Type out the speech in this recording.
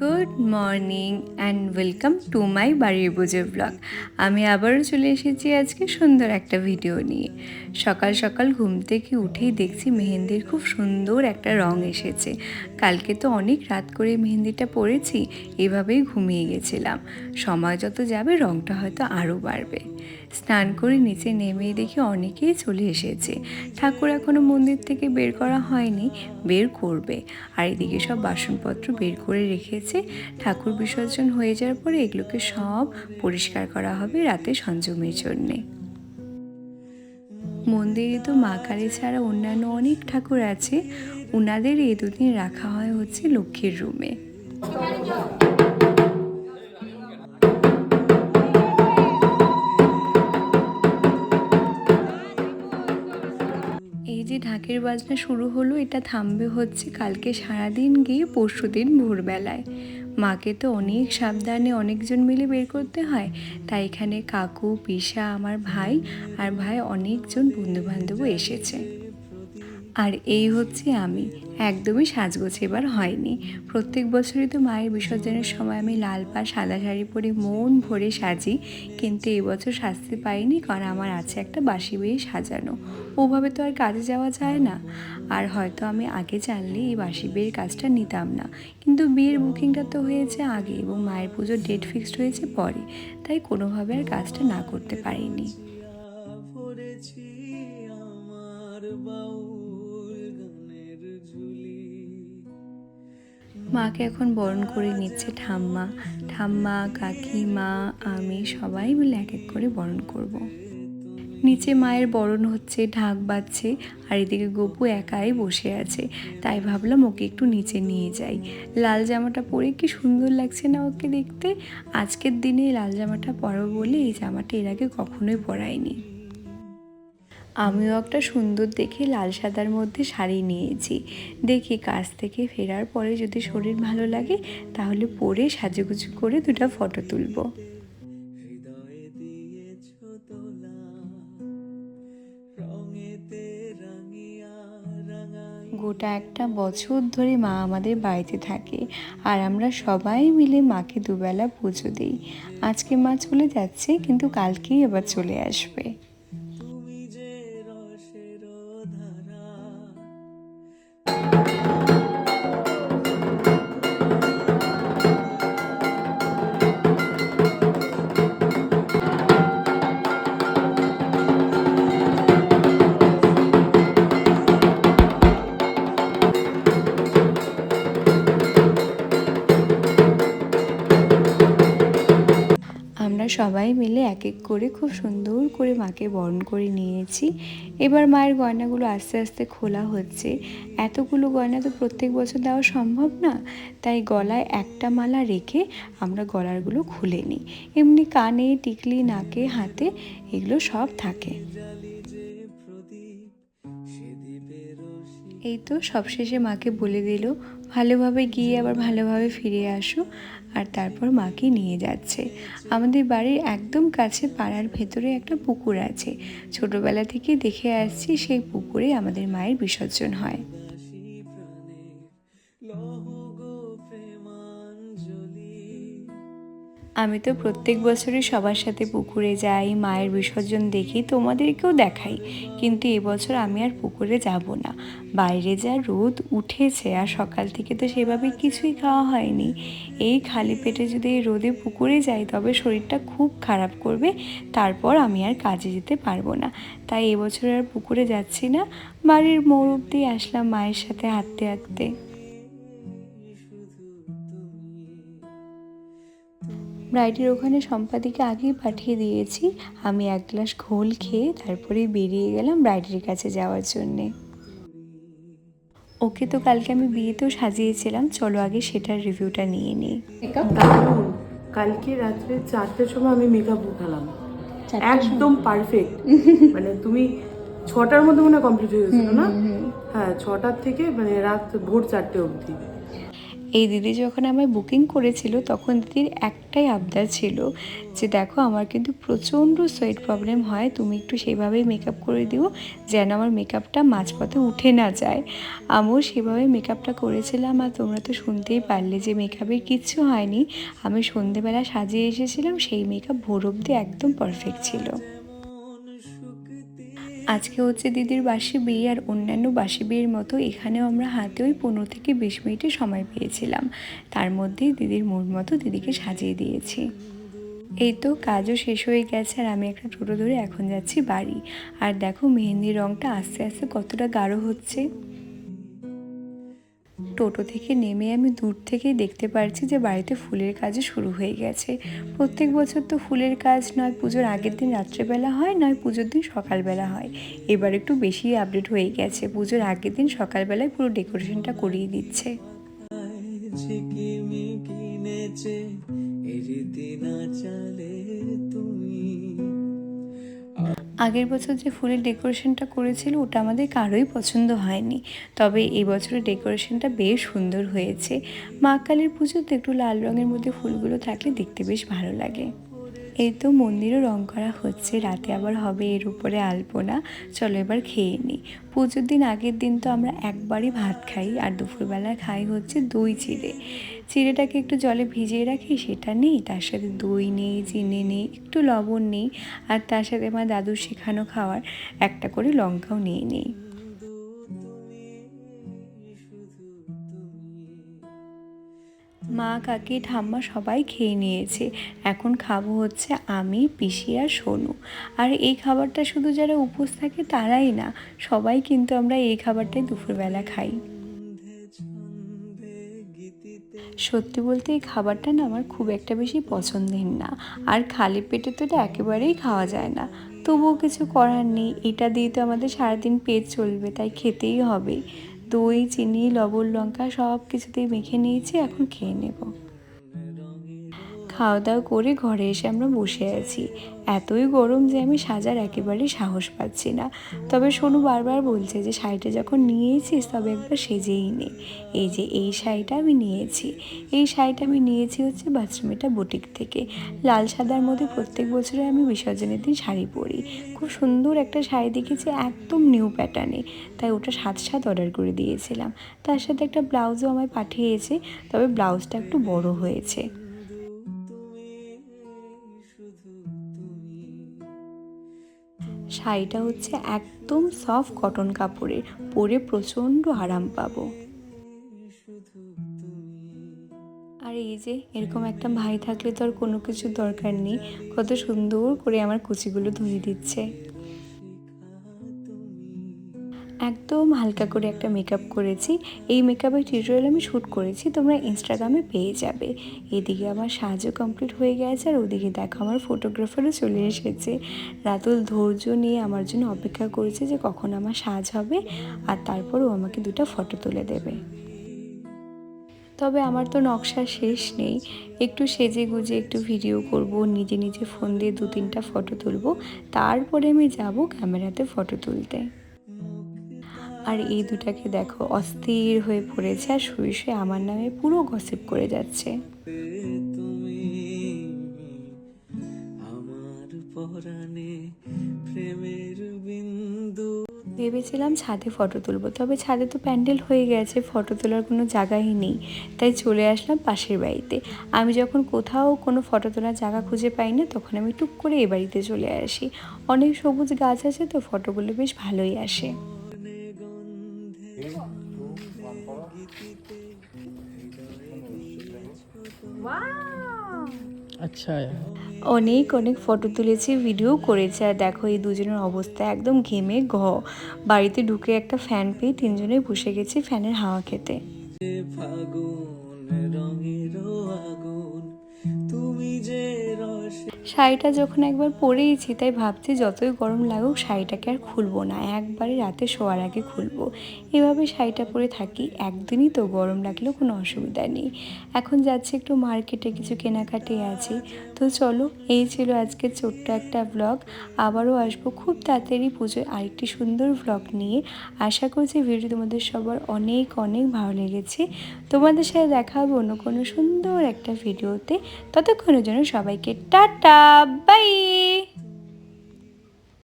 Good morning and welcome to my বাড়ির পুজো blog আমি আবারও চলে এসেছি আজকে সুন্দর একটা ভিডিও নিয়ে। সকাল সকাল ঘুম থেকে উঠেই দেখছি মেহেন্দির খুব সুন্দর একটা রং এসেছে। কালকে তো অনেক রাত করে মেহেন্দিটা পরেছি, এভাবেই ঘুমিয়ে গেছিলাম। সময় যত যাবে রংটা হয়তো আরও বাড়বে। স্নান করে নিচে নেমে দেখি অনেকেই চলে এসেছে। ঠাকুর এখনও মন্দির থেকে বের করা হয়নি, বের করবে। আর এদিকে সব বাসনপত্র বের করে রেখেছে ঠাকুর বিসর্জন হয়ে যাওয়ার পরে এগুলোকে সব পরিষ্কার করা হবে রাতে সঞ্জমের জন্যে। মন্দিরে তো মা কালী ছাড়া অন্যান্য অনেক ঠাকুর আছে। ওনাদের এই দুদিন রাখা হয় হচ্ছে লক্ষ্মীর রুমে। ঢাকের বাজনা শুরু হলো, এটা থামবে হচ্ছে কালকে সারাদিন গিয়ে পরশু দিন ভোরবেলায়। মাকে তো অনেক সাবধানে অনেকজন মিলে বের করতে হয়, তাই এখানে কাকু, পিসা, আমার ভাই আর ভাই অনেকজন বন্ধুবান্ধবও এসেছে। আর এই হচ্ছে আমি। একদমই সাজগোছ এবার হয়নি। প্রত্যেক বছরই তো মায়ের বিসর্জনের সময় আমি লাল পা, সাদা শাড়ি পরে মন ভরে সাজি, কিন্তু এবছর সাজতে পাইনি কারণ আমার আছে একটা বাসি বিয়ে সাজানো। ওভাবে তো আর কাজে যাওয়া যায় না। আর হয়তো আমি আগে জানলে এই বাসি বিয়ের কাজটা নিতাম না। কিন্তু বিয়ের বুকিংটা তো হয়েছে আগে এবং মায়ের পুজোর ডেট ফিক্সড হয়েছে পরে, তাই কোনোভাবে আর কাজটা না করতে পারিনি। মাকে এখন বরণ করে নিচ্ছে ঠাম্মা। ঠাম্মা, কাকিমা, আমি সবাই মিলে এক এক করে বরণ করব। নিচে মায়ের বরণ হচ্ছে, ঢাক বাজছে, আর এদিকে গপু একাই বসে আছে। তাই ভাবলাম ওকে একটু নিচে নিয়ে যাই। লাল জামাটা পরে কি সুন্দর লাগছে না ওকে দেখতে? আজকের দিনে লাল জামাটা পরব বলে এই জামাটা এর আগে কখনোই পরাইনি। আমিও একটা সুন্দর দেখে লাল সাদার মধ্যে শাড়ি নিয়েছি। দেখি কাজ থেকে ফেরার পরে যদি শরীর ভালো লাগে তাহলে পরে সাজুগুজু করে দুটো ফটো তুলবো। হৃদয়ে দিয়েছ তোলা রঙেতে রাঙিয়া রাঙাই গোটা একটা বছর ধরে মা আমাদের বাড়িতে থাকে আর আমরা সবাই মিলে মাকে দুবেলা পুজো দিই। আজকে মা চলে যাচ্ছে কিন্তু কালকেই আবার চলে আসবে। সবাই মিলে এক এক করে খুব সুন্দর করে মাকে বরণ করে নিয়েছি। এবার মায়ের গয়নাগুলো আস্তে আস্তে খোলা হচ্ছে। এতগুলো গয়না তো প্রত্যেক বছর দেওয়া সম্ভব না। তাই গলায় একটা মালা রেখে আমরা গলারগুলো খুলে নিই। এমনি কানে, টিকলি, নাকে, হাতে এগুলো সব থাকে। এই তো সবশেষে মাকে বলে দিল, ভালোভাবে গিয়ে আবার ভালোভাবে ফিরে আসো। আর তারপর মাকে নিয়ে যাচ্ছে। আমাদের বাড়ির একদম কাছে পাড়ার ভেতরে একটা পুকুর আছে। ছোটবেলা থেকে দেখে আসছি সেই পুকুরে আমাদের মায়ের বিসর্জন হয়। আমি তো প্রত্যেক বছরই সবার সাথে পুকুরে যাই, মায়ের বিসর্জন দেখি, তোমাদেরকেও দেখাই। কিন্তু এবছর আমি আর পুকুরে যাব না। বাইরে যা রোদ উঠেছে আর সকাল থেকে তো সেভাবে কিছুই খাওয়া হয়নি। এই খালি পেটে যদি এই রোদে পুকুরে যাই, তবে শরীরটা খুব খারাপ করবে, তারপর আমি আর কাজে যেতে পারব না। তাই এবছর আর পুকুরে যাচ্ছি না। বাড়ির মোড় অব্দি আসলাম মায়ের সাথে হাঁটতে হাঁটতে। ব্রাইডের ওখানে সম্পাদিকে আগেই পাঠিয়ে দিয়েছি। আমি এক গ্লাস ঘোল খেয়ে তারপরে বেরিয়ে গেলাম ব্রাইডের কাছে যাওয়ার জন্যে। ওকে তো কালকে আমি বিয়েতেও সাজিয়েছিলাম। চলো আগে সেটার রিভিউটা নিয়ে নিই। কালকে রাত্রে চারটের সময় আমি মেকআপ উঠালাম। একদম পারফেক্ট। মানে তুমি ছটার মধ্যে মনে কমপ্লিট হয়ে গেছিল না? হ্যাঁ ছটার থেকে মানে রাত ভোর চারটে অবধি। এই দিদি যখন আমায় বুকিং করেছিল, তখন দিদির একটাই আবদার ছিল যে, দেখো, আমার কিন্তু প্রচণ্ড সোয়েট প্রবলেম হয়, তুমি একটু সেভাবেই মেকআপ করে দিও, যেন আমার মেকআপটা মাঝপথে উঠে না যায়। আমিও সেভাবে মেকআপটা করেছিলাম, আর তোমরা তো শুনতেই পারলে যে মেকআপের কিচ্ছু হয়নি। আমি সন্ধেবেলা সাজিয়ে এসেছিলাম, সেই মেকআপ ভোর অবধি একদম পারফেক্ট ছিল। আজকে হচ্ছে দিদির বাসি বিয়ে আর অন্যান্য বাসি বিয়ের মতো এখানেও আমরা হাতে ওই পনেরো থেকে বিশ মিনিটে সময় পেয়েছিলাম। তার মধ্যেই দিদির মন মতো দিদিকে সাজিয়ে দিয়েছি। এই তো কাজও শেষ হয়ে গেছে আর আমি একটা টোটো ধরে এখন যাচ্ছি বাড়ি। আর দেখো মেহেন্দির রঙটা আস্তে আস্তে কতটা গাঢ় হচ্ছে। টোটো থেকে নেমে আমি দূর থেকেই দেখতে পারছি যে বাড়িতে ফুলের কাজও শুরু হয়ে গেছে। প্রত্যেক বছর তো ফুলের কাজ নয়, পুজোর আগের দিন রাত্রেবেলা হয়, নয় পুজোর দিন সকালবেলা হয়। এবার একটু বেশি আপডেট হয়ে গেছে, পুজোর আগের দিন সকালবেলায় পুরো ডেকোরেশনটা করিয়ে দিচ্ছে। ঝিকিমিকি না আগের বছর যে ফুলের ডেকোরেশনটা করেছিল, ওটা আমাদের কারোই পছন্দ হয়নি। তবে এই বছরের ডেকোরেশনটা বেশ সুন্দর হয়েছে। মা কালীর পুজোতে একটু লাল রঙের মধ্যে ফুলগুলো থাকলে দেখতে বেশ ভালো লাগে। এই তো মন্দিরও রং করা হচ্ছে, রাতে আবার হবে এর উপরে আলপনা। চলো এবার খেয়ে নিই পুজোর দিন আগের দিন তো আমরা একবারই ভাত খাই, আর দুপুরবেলা খাই হচ্ছে দই চিড়ে। চিড়েটাকে একটু জলে ভিজিয়ে রাখি, সেটা নেই, তার সাথে দই নেই, চিনি নেই, একটু লবণ নেই, আর তার সাথে আমার দাদুর শেখানো খাওয়ার একটা করে লঙ্কাও নিয়ে নিই। মা, কাকি, ঠাম্মা সবাই খেয়ে নিয়েছে। এখন খাব হচ্ছে আমি, পিসি আর সোনু। আর এই খাবারটা শুধু যারা উপোস থাকে তারাই না, সবাই কিন্তু আমরা এই খাবারটাই দুপুরবেলা খাই। সত্যি বলতে এই খাবারটা না আমার খুব একটা বেশি পছন্দের না। আর খালি পেটে তো এটা একেবারেই খাওয়া যায় না। তবুও কিছু করার নেই, এটা দিয়ে তো আমাদের সারাদিন পেট চলবে, তাই খেতেই হবে। দই চিনি লবণ লঙ্কা সব কিছুতেই মেখে নিয়েছি এখন খেয়ে নেব। খাওয়া দাওয়া করে ঘরে এসে আমরা বসে আছি। এতই গরম যে আমি সাজার একেবারেই সাহস পাচ্ছি না। তবে সোনু বারবার বলছে যে, শাড়িটা যখন নিয়েছিস তবে একবার সেজেই নে। এই যে, এই শাড়িটা আমি নিয়েছি। এই শাড়িটা আমি নিয়েছি হচ্ছে বাথরুমেটা বুটিক থেকে। লাল সাদার মধ্যে প্রত্যেক বছরে আমি বিসর্জনের দিন শাড়ি পরি। খুব সুন্দর একটা শাড়ি দেখেছি, একদম নিউ প্যাটার্নে। তাই ওটা সাত সাত অর্ডার করে দিয়েছিলাম। তার সাথে একটা ব্লাউজও আমায় পাঠিয়েছে, তবে ব্লাউজটা একটু বড় হয়েছে। শাড়িটা হচ্ছে একদম সফট কটন কাপড়ের। পরে প্রচণ্ড আরাম পাবো। আর এই যে, এরকম একটা ভাই থাকলে তো আর কোনো কিছুর দরকার নেই। কত সুন্দর করে আমার কুচিগুলো ধুয়ে দিচ্ছে। হালকা করে একটা মেকআপ করেছি। এই মেকআপের টিউটোরিয়াল আমি শ্যুট করেছি, তোমরা ইনস্টাগ্রামে পেয়ে যাবে। এদিকে আমার সাজও কমপ্লিট হয়ে গেছে আর ওদিকে দেখো আমার ফটোগ্রাফারও চলে এসেছে। রাতুল ধৈর্য নিয়ে আমার জন্য অপেক্ষা করেছে যে কখন আমার সাজ হবে আর তারপর ও আমাকে দুটো ফটো তুলে দেবে। তবে আমার তো নকশা শেষ নেই। একটু সেজে গুজে একটু ভিডিও করব, নিজে নিজে ফোন দিয়ে দু তিনটা ফটো তুলব। তারপরে আমি যাব ক্যামেরাতে ফটো তুলতে। আর এই দুটাকে দেখো, অস্থির হয়ে পড়েছে আর শুয়ে শুয়ে আমার নামে পুরো গসিপ করে যাচ্ছে। ভেবেছিলাম ছাদে ফটো তুলবো, তবে ছাদে তো প্যান্ডেল হয়ে গেছে, ফটো তোলার কোনো জায়গাই নেই। তাই চলে আসলাম পাশের বাড়িতে। আমি যখন কোথাও কোনো ফটো তোলার জায়গা খুঁজে পাই না তখন আমি টুক করে এ বাড়িতে চলে আসি। অনেক সবুজ গাছ আছে তো, ফটোগুলো বেশ ভালোই আসে। আচ্ছা। অনেক অনেক ফটো তুলেছি ভিডিও করেছে আর দেখো এই দুজনের অবস্থা একদম ঘেমে ঘ। বাড়িতে ঢুকে একটা ফ্যান পেয়ে তিনজনে বসে গেছে ফ্যানের হাওয়া খেতে। ফাগুন শাড়িটা যখন একবার পরেইছি, তাই ভাবছি যতই গরম লাগুক শাড়িটাকে আর খুলবো না একবারে রাতে শোয়ার আগে খুলবো। এভাবে শাড়িটা পরে থাকি, একদিনই তো গরম লাগলেও কোনো অসুবিধা নেই। এখন যাচ্ছি একটু মার্কেটে কিছু কেনাকাটি আছে। তো চলো, এই ছিল আজকে ছোট্ট একটা ব্লগ আবারও আসব খুব তাড়াতাড়ি পুজোয় আরেকটি সুন্দর ব্লগ নিয়ে। আশা করছি ভিডিও তোমাদের সবার অনেক অনেক ভালো লেগেছে। তোমাদের সাথে দেখা হবে অন্য কোনো সুন্দর একটা ভিডিওতে ততক্ষণের জন্য সবাইকে টাটা! Uh, bye!